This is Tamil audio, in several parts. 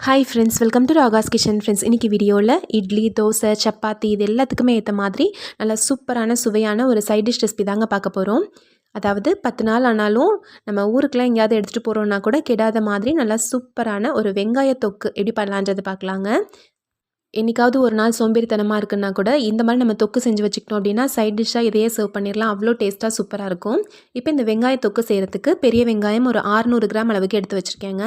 Hi friends welcome to Raga's kitchen friends இன்றைக்கி வீடியோவில் இட்லி தோசை சப்பாத்தி இது எல்லாத்துக்குமே ஏற்ற மாதிரி நல்லா சூப்பரான சுவையான ஒரு சைட் டிஷ் ரெசிபி தாங்க பார்க்க போகிறோம் அதாவது பத்து நாள் ஆனாலும் நம்ம ஊருக்கெலாம் எங்கேயாவது எடுத்துகிட்டு போகிறோன்னா கூட கெடாத மாதிரி நல்லா சூப்பரான ஒரு வெங்காய தொக்கு எப்படி பண்ணலான்றது பார்க்கலாங்க. என்றைக்காவது ஒரு நாள் சோம்பேறித்தனமாக இருக்குன்னா கூட இந்த மாதிரி நம்ம தொக்கு செஞ்சு வச்சுக்கிட்டோம் அப்படின்னா சைட் டிஷ்ஷாக இதையே சர்வ் பண்ணிடலாம். அவ்வளோ டேஸ்ட்டாக சூப்பராக இருக்கும். இப்போ இந்த வெங்காய தொக்கு செய்கிறதுக்கு பெரிய வெங்காயம் ஒரு ஆறுநூறு கிராம் அளவுக்கு எடுத்து வச்சுருக்கேங்க.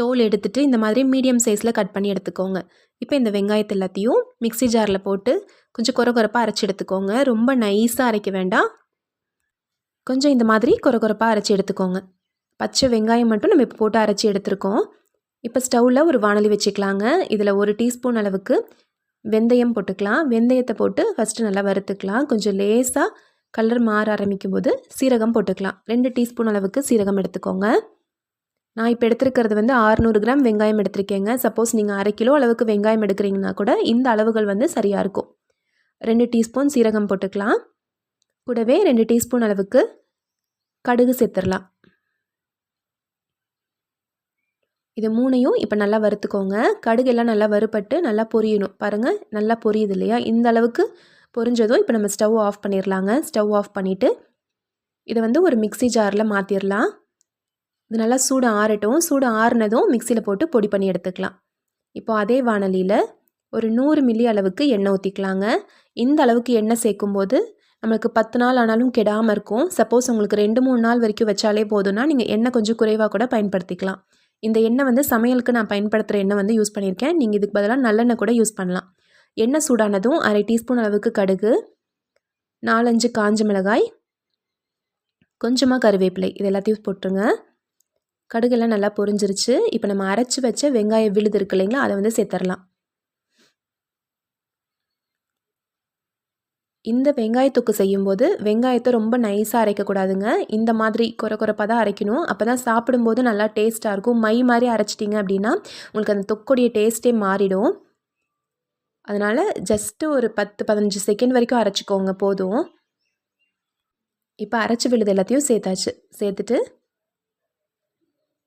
தோல் எடுத்துகிட்டு இந்த மாதிரி மீடியம் சைஸில் கட் பண்ணி எடுத்துக்கோங்க. இப்போ இந்த வெங்காயத்தை எல்லாத்தையும் மிக்சி ஜாரில் போட்டு கொஞ்சம் குறை குறைப்பாக அரைச்சி எடுத்துக்கோங்க. ரொம்ப நைஸாக அரைக்க வேண்டாம். கொஞ்சம் இந்த மாதிரி குறை குறைப்பாக அரைச்சி எடுத்துக்கோங்க. பச்சை வெங்காயம் மட்டும் நம்ம இப்போ போட்டு அரைச்சி எடுத்துருக்கோம். இப்போ ஸ்டவ்வில் ஒரு வானொலி வச்சுக்கலாங்க. இதில் ஒரு டீஸ்பூன் அளவுக்கு வெந்தயம் போட்டுக்கலாம். வெந்தயத்தை போட்டு ஃபஸ்ட்டு நல்லா வறுத்துக்கலாம். கொஞ்சம் லேசாக கலர் மாற ஆரம்பிக்கும் போது சீரகம் போட்டுக்கலாம். ரெண்டு டீஸ்பூன் அளவுக்கு சீரகம் எடுத்துக்கோங்க. நான் இப்போ எடுத்துருக்கிறது வந்து ஆறுநூறு கிராம் வெங்காயம் எடுத்திருக்கேங்க. சப்போஸ் நீங்கள் அரை கிலோ அளவுக்கு வெங்காயம் எடுக்கிறீங்கன்னா கூட இந்த அளவுகள் வந்து சரியாக இருக்கும். ரெண்டு டீஸ்பூன் சீரகம் போட்டுக்கலாம். கூடவே ரெண்டு டீஸ்பூன் அளவுக்கு கடுகு சேர்த்துடலாம். இது மூணையும் இப்போ நல்லா வறுத்துக்கோங்க. கடுகு எல்லாம் நல்லா வறுப்பட்டு நல்லா பொரியணும். பாருங்கள் நல்லா பொரியுது இல்லையா? இந்த அளவுக்கு பொரிஞ்சதும் இப்போ நம்ம ஸ்டவ் ஆஃப் பண்ணிடலாங்க ஸ்டவ் ஆஃப் பண்ணிவிட்டு இதை வந்து ஒரு மிக்சி ஜாரில் மாற்றிடலாம் இது நல்லா சூடு ஆறட்டும். சூடு ஆறுனதும் மிக்சியில் போட்டு பொடி பண்ணி எடுத்துக்கலாம். இப்போ அதே வானலியில் ஒரு நூறு மில்லி அளவுக்கு எண்ணெய் ஊற்றிக்கலாங்க இந்த அளவுக்கு எண்ணெய் சேர்க்கும்போது நம்மளுக்கு பத்து நாள் ஆனாலும் கெடாமல் இருக்கும். சப்போஸ் உங்களுக்கு ரெண்டு மூணு நாள் வரைக்கும் வச்சாலே போதும்னா நீங்கள் எண்ணெய் கொஞ்சம் குறைவாக கூட பயன்படுத்திக்கலாம். இந்த எண்ணெய் வந்து சமையலுக்கு நான் பயன்படுத்துகிற எண்ணெய் வந்து யூஸ் பண்ணியிருக்கேன். நீங்கள் இதுக்கு பதிலாக நல்லெண்ணெய் கூட யூஸ் பண்ணலாம். எண்ணெய் சூடானதும் அரை டீஸ்பூன் அளவுக்கு கடுகு நாலஞ்சு காஞ்ச மிளகாய் கொஞ்சமாக கருவேப்பிலை இது எல்லாத்தையும் போட்டுருங்க. கடுகெல்லாம் நல்லா பொரிஞ்சிருச்சு. இப்போ நம்ம அரைச்சி வச்ச வெங்காயம் விழுது இருக்கு இல்லைங்களா அதை வந்து சேர்த்துடலாம் இந்த வெங்காயத்தொக்கு செய்யும்போது வெங்காயத்தை ரொம்ப நைஸாக அரைக்கக்கூடாதுங்க. இந்த மாதிரி குறை குறைப்பாக தான் அரைக்கணும். அப்போ தான் சாப்பிடும்போது நல்லா டேஸ்ட்டாக இருக்கும். மை மாதிரி அரைச்சிட்டிங்க அப்படின்னா உங்களுக்கு அந்த தொக்குடைய டேஸ்ட்டே மாறிடும். அதனால் ஜஸ்ட்டு ஒரு பத்து பதினஞ்சு செகண்ட் வரைக்கும் அரைச்சிக்கோங்க. போதும். இப்போ அரைச்சி விழுது எல்லாத்தையும் சேர்த்தாச்சு. சேர்த்துட்டு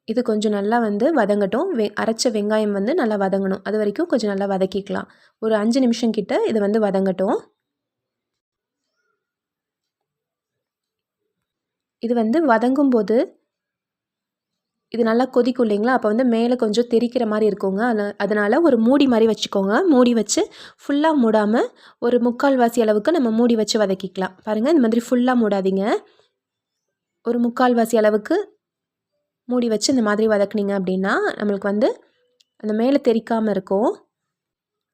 இது கொஞ்சம் நல்லா வந்து வதங்கட்டும். வெ அரைச்ச வெங்காயம் வந்து நல்லா வதங்கணும். அது வரைக்கும் கொஞ்சம் நல்லா வதக்கிக்கலாம். ஒரு அஞ்சு நிமிஷம் கிட்ட இது வந்து வதங்கட்டும். இது வந்து வதங்கும் போது இது நல்லா கொதிக்கும் இல்லைங்களா? அப்போ வந்து மேலே கொஞ்சம் தெரிக்கிற மாதிரி இருக்குங்க. அதனால் ஒரு மூடி மாதிரி வச்சுக்கோங்க. மூடி வச்சு ஃபுல்லாக மூடாமல் ஒரு முக்கால் வாசி அளவுக்கு நம்ம மூடி வச்சு வதக்கிக்கலாம். பாருங்கள் இந்த மாதிரி ஃபுல்லாக மூடாதீங்க. ஒரு முக்கால் வாசி அளவுக்கு மூடி வச்சு இந்த மாதிரி வதக்குனீங்க அப்படின்னா நம்மளுக்கு வந்து அந்த மேலே தெரிக்காமல் இருக்கும்.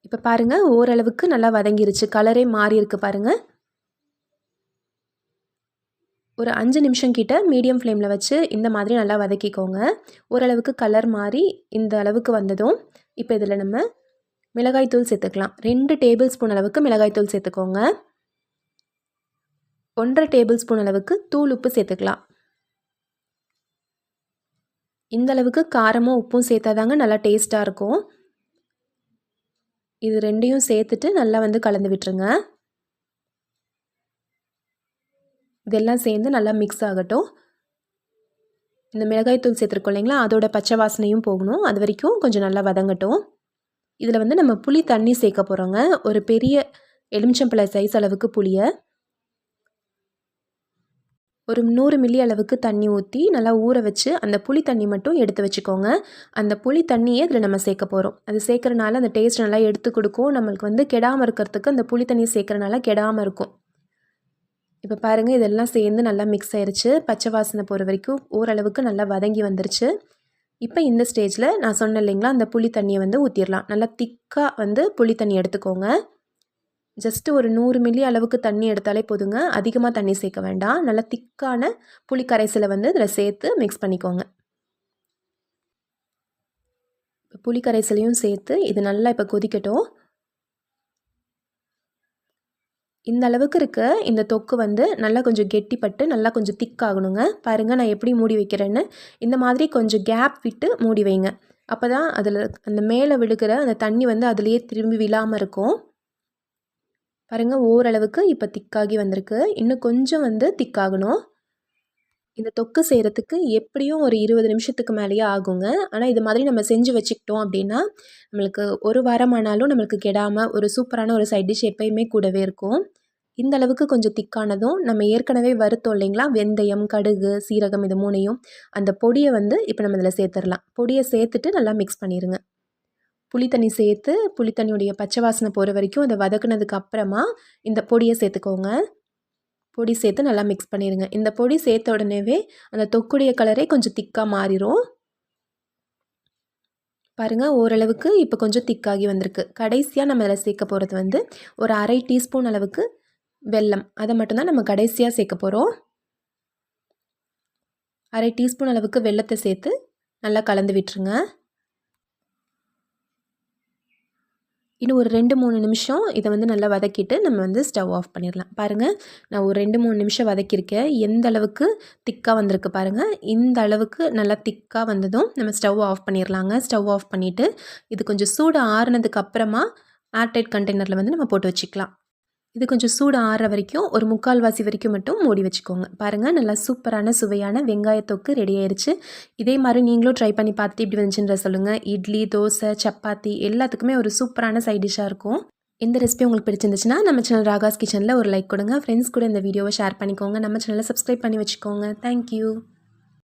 இப்போ பாருங்கள் ஓரளவுக்கு நல்லா வதங்கிருச்சு. கலரே மாறி இருக்குது பாருங்கள் ஒரு அஞ்சு நிமிஷம் கிட்ட மீடியம் ஃப்ளேமில் வச்சு இந்த மாதிரி நல்லா வதக்கிக்கோங்க. ஓரளவுக்கு கலர் மாறி இந்த அளவுக்கு வந்ததும் இப்போ இதில் நம்ம மிளகாய்த்தூள் சேர்த்துக்கலாம். ரெண்டு டேபிள் ஸ்பூன் அளவுக்கு மிளகாய்த்தூள் சேர்த்துக்கோங்க. ஒன்றரை டேபிள் ஸ்பூன் அளவுக்கு தூள் உப்பு சேர்த்துக்கலாம். இந்த அளவுக்கு காரமும் உப்பும் சேர்த்தாதாங்க நல்லா டேஸ்ட்டாக இருக்கும். இது ரெண்டையும் சேர்த்துட்டு நல்லா வந்து கலந்து விட்டுருங்க. இதெல்லாம் சேர்ந்து நல்லா மிக்ஸ் ஆகட்டும். இந்த மிளகாய்த்தூள் சேர்த்துருக்கோம் இல்லைங்களா? அதோட பச்சை வாசனையும் போகணும். அது வரைக்கும் கொஞ்சம் நல்லா வதங்கட்டும். இதில் வந்து நம்ம புளி தண்ணி சேர்க்க போகிறோங்க ஒரு பெரிய எலுமிச்சம்பழ சைஸ் அளவுக்கு புளியை. ஒரு நூறு மில்லி அளவுக்கு தண்ணி ஊற்றி நல்லா ஊற வச்சு அந்த புளி தண்ணி மட்டும் எடுத்து வச்சுக்கோங்க. அந்த புளி தண்ணியே இதில் நம்ம சேர்க்க போகிறோம் அது சேர்க்குறனால அந்த டேஸ்ட் நல்லா எடுத்து கொடுக்கும். நம்மளுக்கு வந்து கெடாமல் இருக்கிறதுக்கு அந்த புளி தண்ணி சேர்க்குறனால கெடாமல் இருக்கும். இப்போ பாருங்கள் இதெல்லாம் சேர்ந்து நல்லா மிக்ஸ் ஆயிடுச்சு பச்சை வாசனை போகிற வரைக்கும் ஓரளவுக்கு நல்லா வதங்கி வந்துருச்சு. இப்போ இந்த ஸ்டேஜில் நான் சொன்னேன் இல்லைங்களா அந்த புளி தண்ணியை வந்து ஊற்றிடலாம் நல்லா திக்காக வந்து புளி தண்ணி எடுத்துக்கோங்க. ஜஸ்ட்டு ஒரு நூறு மில்லி அளவுக்கு தண்ணி எடுத்தாலே போதுங்க. அதிகமாக தண்ணி சேர்க்க வேண்டாம். நல்லா திக்கான புளி கரைசலை வந்து இதில் சேர்த்து மிக்ஸ் பண்ணிக்கோங்க. புளி கரைசலையும் சேர்த்து இது நல்லா இப்போ கொதிக்கட்டும். இந்த அளவுக்கு இருக்க இந்த தொக்கு வந்து நல்லா கொஞ்சம் கெட்டிப்பட்டு நல்லா கொஞ்சம் திக்காகணுங்க. பாருங்கள் நான் எப்படி மூடி வைக்கிறேன்னு. இந்த மாதிரி கொஞ்சம் கேப் விட்டு மூடி வைங்க. அப்போ தான் அதில் அந்த மேலே விழுகிற அந்த தண்ணி வந்து அதுலேயே திரும்பி விழாமல் இருக்கும். பாருங்கள் ஓரளவுக்கு இப்போ திக்காகி வந்திருக்கு. இன்னும் கொஞ்சம் வந்து திக்காகணும். இந்த தொக்கு செய்கிறதுக்கு எப்படியும் ஒரு இருபது நிமிஷத்துக்கு மேலேயே ஆகுங்க. ஆனால் இது மாதிரி நம்ம செஞ்சு வச்சுக்கிட்டோம் அப்படின்னா நம்மளுக்கு ஒரு வாரம் ஆனாலும் நம்மளுக்கு கெடாமல் ஒரு சூப்பரான ஒரு சைட் டிஷ் எப்பயுமே கூடவே இருக்கும். இந்த அளவுக்கு கொஞ்சம் திக்கானதும் நம்ம ஏற்கனவே வறுத்தோம் இல்லைங்களா? வெந்தயம் கடுகு சீரகம் இது மூணையும் அந்த பொடியை வந்து இப்போ நம்ம இதில் சேர்த்துடலாம். பொடியை சேர்த்துட்டு நல்லா மிக்ஸ் பண்ணிடுங்க புளி தண்ணி சேர்த்து புளித்தண்ணியுடைய பச்சை வாசனை போகிற வரைக்கும் அதை வதக்குனதுக்கு அப்புறமா இந்த பொடியை சேர்த்துக்கோங்க. பொடி சேர்த்து நல்லா மிக்ஸ் பண்ணிடுங்க இந்த பொடி சேர்த்த உடனேவே அந்த தொக்குடைய கலரே கொஞ்சம் திக்காக மாறிடும் பாருங்கள் ஓரளவுக்கு இப்போ கொஞ்சம் திக்காகி வந்திருக்கு. கடைசியாக நம்ம அதில் சேர்க்க போகிறது வந்து ஒரு அரை டீஸ்பூன் அளவுக்கு வெல்லம். அதை மட்டும்தான் நம்ம கடைசியாக சேர்க்க போகிறோம் அரை டீஸ்பூன் அளவுக்கு வெள்ளத்தை சேர்த்து நல்லா கலந்து விட்டுருங்க. இன்னும் ஒரு ரெண்டு மூணு நிமிஷம் இதை வந்து நல்லா வதக்கிட்டு நம்ம வந்து ஸ்டவ் ஆஃப் பண்ணிடலாம். பாருங்கள் நான் ஒரு ரெண்டு மூணு நிமிஷம் வதக்கியிருக்கேன். எந்த அளவுக்கு திக்காக வந்திருக்கு பாருங்கள் இந்த அளவுக்கு நல்லா திக்காக வந்ததும் நம்ம ஸ்டவ் ஆஃப் பண்ணிடலாங்க. ஸ்டவ் ஆஃப் பண்ணிவிட்டு இது கொஞ்சம் சூடு ஆறுனதுக்கு அப்புறமா ஏர்டைட் கண்டெய்னரில் வந்து நம்ம போட்டு வச்சுக்கலாம். இது கொஞ்சம் சூடு ஆறுற வரைக்கும் ஒரு முக்கால்வாசி வரைக்கும் மட்டும் மூடி வச்சுக்கோங்க. பாருங்கள் நல்லா சூப்பரான சுவையான வெங்காயத்தொக்கு ரெடி ஆயிடுச்சு இதே மாதிரி நீங்களும் ட்ரை பண்ணி பார்த்துட்டு இப்படி வந்துச்சுன்ற சொல்லுங்கள் இட்லி தோசை சப்பாத்தி எல்லாத்துக்குமே ஒரு சூப்பரான சைட் டிஷ்ஷாக இருக்கும். இந்த ரெசிபி உங்களுக்கு பிடிச்சிருந்துச்சுன்னா நம்ம சேனல் ராகாஸ் கிச்சனில் ஒரு லைக் கொடுங்க. ஃப்ரெண்ட்ஸ் கூட இந்த வீடியோவை ஷேர் பண்ணிக்கோங்க. நம்ம சேனலை சப்ஸ்கிரைப் பண்ணி வச்சுக்கோங்க. தேங்க்யூ